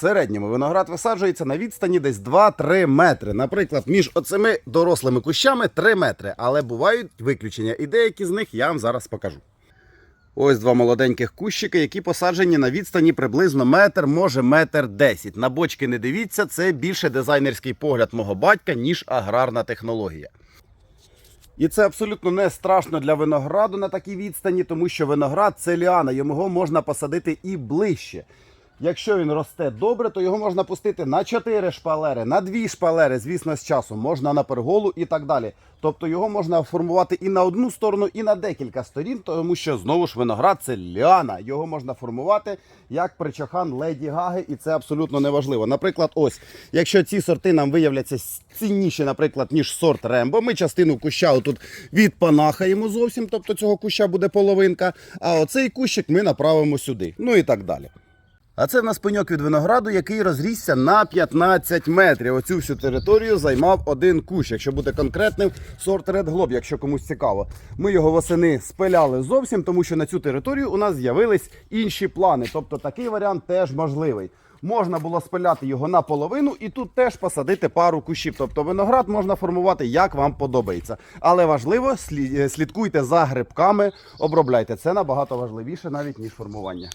середньому виноград висаджується на відстані десь 2-3 метри. Наприклад, між оцими дорослими кущами 3 метри. Але бувають виключення, і деякі з них я вам зараз покажу. Ось два молоденьких кущики, які посаджені на відстані приблизно метр, може метр десять. На бочки не дивіться, це більше дизайнерський погляд мого батька, ніж аграрна технологія. І це абсолютно не страшно для винограду на такій відстані, тому що виноград це ліана, його можна посадити і ближче. Якщо він росте добре, то його можна пустити на 4 шпалери, на 2 шпалери, звісно, з часом, можна на перголу і так далі. Тобто його можна формувати і на одну сторону, і на декілька сторін, тому що знову ж виноград це ліана. Його можна формувати як причохан Леді Гаги, і це абсолютно неважливо. Наприклад, ось, якщо ці сорти нам виявляться цінніші, наприклад, ніж сорт Рембо, ми частину куща тут відпанахаємо зовсім, тобто цього куща буде половинка, а оцей кущик ми направимо сюди. Ну і так далі. А це в нас пеньок від винограду, який розрісся на 15 метрів. Оцю всю територію займав один кущ. Якщо бути конкретним, сорт Red Globe, якщо комусь цікаво. Ми його восени спиляли зовсім, тому що на цю територію у нас з'явились інші плани. Тобто такий варіант теж можливий. Можна було спиляти його наполовину і тут теж посадити пару кущів. Тобто виноград можна формувати як вам подобається. Але важливо, е, слідкуйте за грибками, обробляйте. Це набагато важливіше навіть ніж формування.